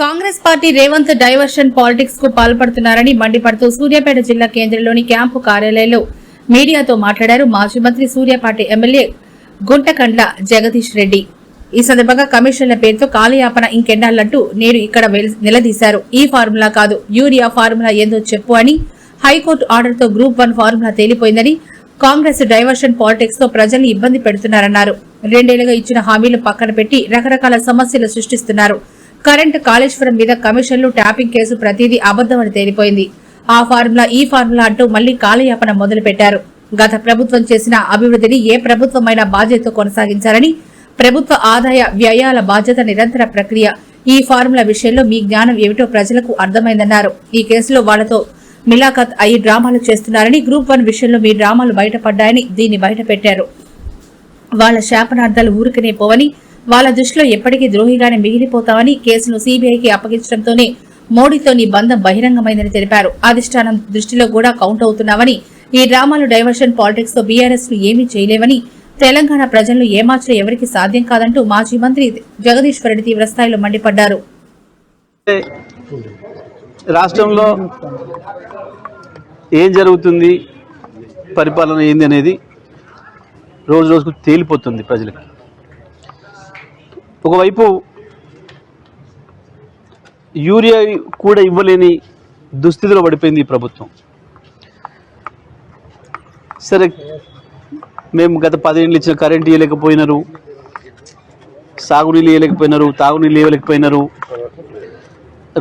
Congress party Revanth diversion పాలిటిక్స్కు పాల్పడుతున్నారని మండిపడుతూ సూర్యాపేట జిల్లా కేంద్రంలోని క్యాంపు కార్యాలయంలో మీడియాతో మాట్లాడారు మాజీ మంత్రి సూర్యాపేట ఎమ్మెల్యే గుంటకండ్ల జగదీష్ రెడ్డి. ఈ సందర్భంగా కమిషన్ల పేరుతో కాలయాపన ఇంకెండాలంటూ నేడు ఇక్కడ నిలదీశారు. ఈ ఫార్ములా కాదు యూరియా ఫార్ములా ఏందో చెప్పు అని హైకోర్టు ఆర్డర్తో గ్రూప్ వన్ ఫార్ములా తేలిపోయిందని కాంగ్రెస్ డైవర్షన్ పాలిటిక్స్తో ప్రజల్ని ఇబ్బంది పెడుతున్నారన్నారు. రెండేళ్ళుగా ఇచ్చిన హామీలు పక్కన పెట్టి రకరకాల సమస్యలు సృష్టిస్తున్నారు. కరెంట్ కాళేశ్వరం మీద కమిషన్లు ట్యాపింగ్ కేసు ప్రతిదీ అబద్దమని తేలిపోయింది. ఆ ఫార్ములా ఈ ఫార్ములా అంటూ మళ్ళీ కాలయాపన మొదలుపెట్టారు. గత ప్రభుత్వం చేసిన అభివృద్ధిని ఏ ప్రభుత్వమైనా బాధ్యత కొనసాగించాలని ప్రభుత్వ ఆదాయ వ్యయాల బాధ్యత నిరంతర ప్రక్రియ. ఈ ఫార్ములా విషయంలో మీ జ్ఞానం ఏమిటో ప్రజలకు అర్థమైందన్నారు. ఈ కేసులో వాళ్ళతో మిలాఖత్ అయి డ్రామాలు చేస్తున్నారని గ్రూప్ వన్ విషయంలో మీ డ్రామాలు బయటపడ్డాయని దీన్ని బయటపెట్టారు. వాళ్ళ శాపనార్థాలు ఊరికనే పోవని వాళ్ళ దృష్టిలో ఎప్పటికీ ద్రోహిగానే మిగిలిపోతామని కేసును సీబీఐకి అప్పగించడంతోనే మోడీతో నీ బంధం బహిరంగమైందని తెలిపారు. అధిష్టానం దృష్టిలో కూడా కౌంట్ అవుతున్నామని ఈ డ్రామాలు డైవర్షన్ పాలిటిక్స్తో బీఆర్ఎస్ను ఏమీ చేయలేవని తెలంగాణ ప్రజలను ఏమార్చడం ఎవరికి సాధ్యం కాదంటూ మాజీ మంత్రి జగదీశ్వర్ రెడ్డి తీవ్రస్థాయిలో మండిపడ్డారు. రాష్ట్రంలో ఏం జరుగుతుంది పరిపాలన ఏంది అనేది రోజు రోజుకు తేలిపోతుంది ప్రజలకు. ఒకవైపు యూరియా కూడా ఇవ్వలేని దుస్థితిలో పడిపోయింది ఈ ప్రభుత్వం. సరే మేము గత పదేళ్ళు ఇచ్చిన కరెంట్ ఇవ్వలేకపోయినారు సాగునీళ్ళు ఇవ్వలేకపోయినారు తాగునీళ్ళు ఇవ్వలేకపోయినారు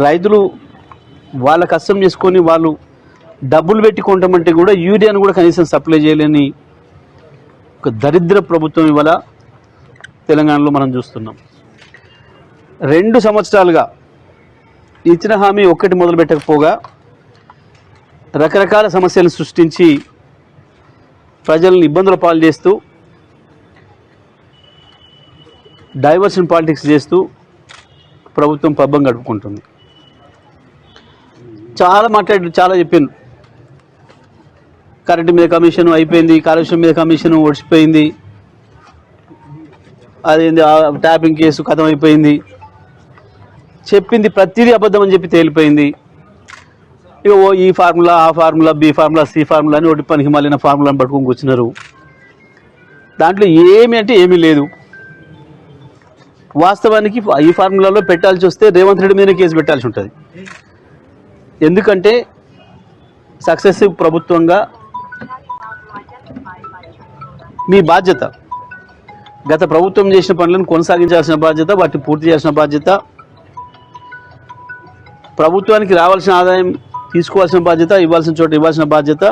రైతులు వాళ్ళ కష్టం చేసుకొని వాళ్ళు డబ్బులు పెట్టి కొంటామంటే కూడా యూరియాను కూడా కనీసం సప్లై చేయలేని ఒక దరిద్ర ప్రభుత్వం ఇవాళ తెలంగాణలో మనం చూస్తున్నాం. రెండు సంవత్సరాలుగా ఇచ్చిన హామీ ఒక్కటి మొదలు పెట్టకపోగా రకరకాల సమస్యలను సృష్టించి ప్రజలను ఇబ్బందుల పాలు చేస్తూ డైవర్షన్ పాలిటిక్స్ చేస్తూ ప్రభుత్వం పబ్బం గడుపుకుంటుంది. చాలా మాట్లాడి చాలా చెప్పాను కరెంటు మీద కమిషన్ అయిపోయింది కాలుష్యం మీద కమిషన్ ఓడిచిపోయింది. అది ట్యాపింగ్ కేసు కథం అయిపోయింది చెప్పింది ప్రతిదీ అబద్ధం అని చెప్పి తేలిపోయింది. ఇక ఓ ఈ ఫార్ములా ఆ formula B formula C formula అని ఒకటి పనికి మళ్ళీ ఫార్ములాని పట్టుకొని కూర్చున్నారు. దాంట్లో ఏమి అంటే ఏమీ లేదు. వాస్తవానికి ఈ ఫార్ములాలో పెట్టాల్సి వస్తే రేవంత్ రెడ్డి మీదనే కేసు పెట్టాల్సి ఉంటుంది. ఎందుకంటే సక్సెసివ్ ప్రభుత్వంగా మీ బాధ్యత. గత ప్రభుత్వం చేసిన పనులను కొనసాగించాల్సిన బాధ్యత వాటిని పూర్తి చేసిన బాధ్యత ప్రభుత్వానికి రావాల్సిన ఆదాయం తీసుకోవాల్సిన బాధ్యత ఇవ్వాల్సిన చోట ఇవ్వాల్సిన బాధ్యత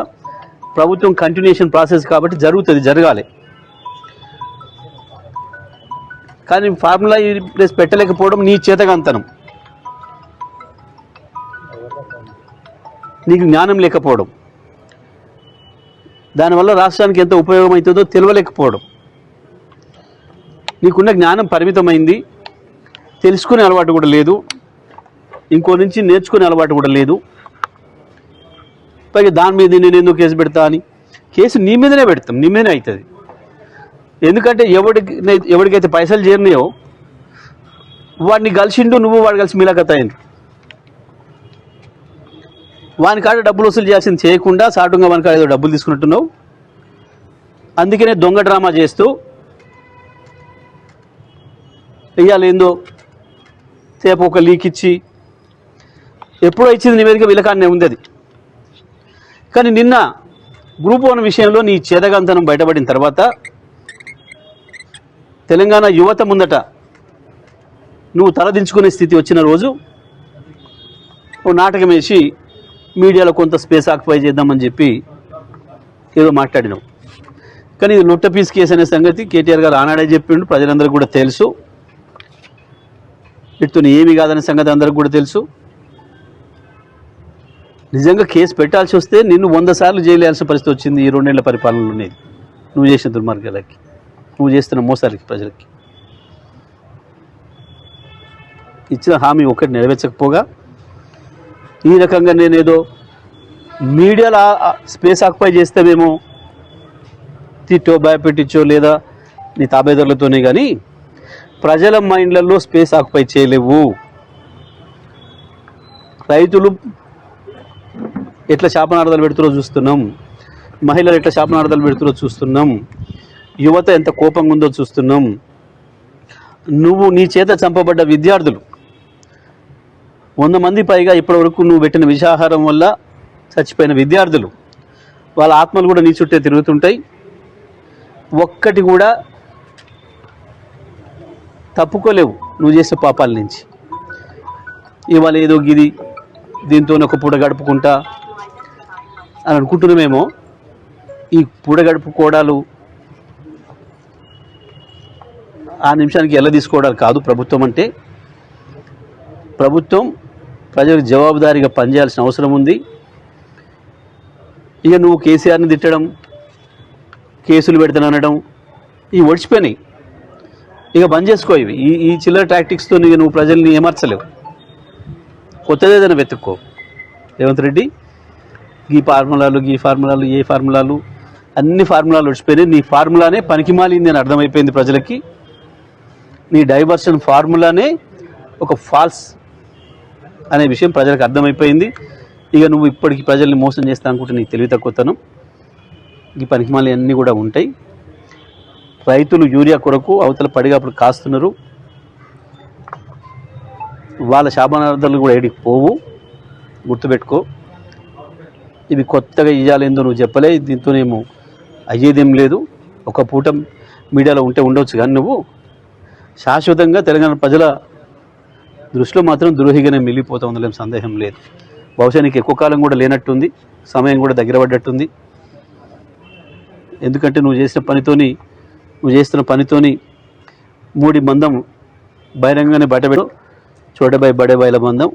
ప్రభుత్వం కంటిన్యూషన్ ప్రాసెస్ కాబట్టి జరుగుతుంది జరగాలి. కానీ ఫార్ములా ఈ ప్లేస్ పెట్టలేకపోవడం నీ చేతగంతనం. నీకు జ్ఞానం లేకపోవడం. దానివల్ల రాష్ట్రానికి ఎంత ఉపయోగం అవుతుందో తెలియలేకపోవడం. నీకున్న జ్ఞానం పరిమితమైంది. తెలుసుకునే అలవాటు కూడా లేదు. ఇంకో నుంచి నేర్చుకునే అలవాటు కూడా లేదు. పైగా దాని మీద నేను ఎందుకు కేసు పెడతా అని. కేసు నీ మీదనే పెడతాం. నీ మీదనే అవుతుంది ఎందుకంటే ఎవడికి ఎవరికైతే పైసలు చేరినాయో వాడిని కలిసిండు నువ్వు వాడు కలిసి మిలాఖత్ అయింది వాని కాడ డబ్బులు వసూలు చేయాల్సింది చేయకుండా సాటుగా వాని కాడ ఏదో డబ్బులు తీసుకున్నట్టున్నావు. అందుకనే దొంగ డ్రామా చేస్తూ ఇవాళ ఏందో సేపు ఒక లీక్ ఇచ్చి ఎప్పుడో ఇచ్చింది నివేదిక విలకాన్నే ఉంది అది కానీ నిన్న గ్రూప్ వన్ విషయంలో నీ చేదగంతనం బయటపడిన తర్వాత తెలంగాణ యువత ముందట నువ్వు తలదించుకునే స్థితి వచ్చిన రోజు ఓ నాటకం వేసి మీడియాలో కొంత స్పేస్ ఆక్యుపై చేద్దామని చెప్పి ఏదో మాట్లాడినావు. కానీ ఇది లొట్ట పీస్ కేసు అనే సంగతి కేటీఆర్ గారు ఆనాడే చెప్పిండు ప్రజలందరికీ కూడా తెలుసు. ఇటుని ఏమి కాదనే సంగతి అందరికి కూడా తెలుసు. నిజంగా కేసు పెట్టాల్సి వస్తే నిన్ను వంద సార్లు జైలు పరిస్థితి వచ్చింది ఈ రెండేళ్ళ పరిపాలనలో ఉండేది నువ్వు చేసిన దుర్మార్గాలకి నువ్వు చేస్తున్న మోసాలకి ప్రజలకి. ఇచ్చిన హామీ ఒకటి నెరవేర్చకపోగా ఈ రకంగా నేనేదో మీడియాలో స్పేస్ ఆక్యుపై చేస్తామేమో తిట్టో భయపెట్టించో లేదా నీ తాబేదారులతోనే కానీ ప్రజల మైండ్లలో స్పేస్ ఆక్యుపై చేయలేవు. రైతులు ఎట్లా శాపనార్థాలు పెడుతురో చూస్తున్నాం. మహిళలు ఎట్లా శాపనార్థాలు పెడుతురో చూస్తున్నాం. యువత ఎంత కోపంగా ఉందో చూస్తున్నాం. నువ్వు నీ చేత చంపబడ్డ విద్యార్థులు. వంద మంది పైగా ఇప్పటివరకు నువ్వు పెట్టిన విషాహారం వల్ల చచ్చిపోయిన విద్యార్థులు. వాళ్ళ ఆత్మలు కూడా నీ చుట్టే తిరుగుతుంటాయి. ఒక్కటి కూడా తప్పుకోలేవు. నువ్వు చేసే పాపాల నుంచి. ఇవాళ ఏదో గిది దీంతో ఒక పూట గడుపుకుంటా అని అనుకుంటున్నామేమో. ఈ పూట గడుపుకోవడాలు ఆ నిమిషానికి ఎలా తీసుకోవడాలు కాదు ప్రభుత్వం అంటే. ప్రభుత్వం ప్రజలకు జవాబుదారీగా పనిచేయాల్సిన అవసరం ఉంది. ఇక నువ్వు కేసీఆర్ని తిట్టడం కేసులు పెడతాననడం ఇవి ఒడిచిపోయినాయి. ఇక బంద్ చేసుకో ఇవి. ఈ ఈ చిల్లర టాక్టిక్స్తో ఇక నువ్వు ప్రజల్ని ఏమర్చలేవు. కొత్తది ఏదైనా వెతుక్కో. రేవంత్ రెడ్డి ఈ ఫార్ములాలు ఈ ఫార్ములాలు ఏ ఫార్ములాలు అన్ని ఫార్ములాలు వచ్చిపోయినాయి. నీ ఫార్ములానే పనికిమాలింది అని అర్థమైపోయింది ప్రజలకి. నీ డైవర్షన్ ఫార్ములానే ఒక ఫాల్స్ అనే విషయం ప్రజలకు అర్థమైపోయింది. ఇక నువ్వు ఇప్పటికి ప్రజల్ని మోసం చేస్తా అనుకుంటే నీకు తెలివి తక్కువతనం ఈ పనికిమాలి అన్నీ కూడా ఉంటాయి. రైతులు యూరియా కొరకు అవతల పడిగాపులు కాస్తున్నారు. వాళ్ళ శాపనార్థాలు కూడా ఏడికి పోవు. గుర్తుపెట్టుకో. ఇవి కొత్తగా ఇయ్యాలేందో నువ్వు చెప్పలే దీంతోనేమో అయ్యేదేం లేదు. ఒక పూట మీడియాలో ఉంటే ఉండొచ్చు కానీ నువ్వు శాశ్వతంగా తెలంగాణ ప్రజల దృష్టిలో మాత్రం ద్రోహిగానే మిగిలిపోతా ఉందలేం సందేహం లేదు. బహుశా నీకు ఎక్కువ కాలం కూడా లేనట్టుంది సమయం కూడా దగ్గర పడ్డట్టుంది. ఎందుకంటే నువ్వు చేసిన పనితోని నువ్వు చేస్తున్న పనితోని మూడి మందం బహిరంగానే బయటపెట్టు. చోటబాయి బడేబాయిల మందం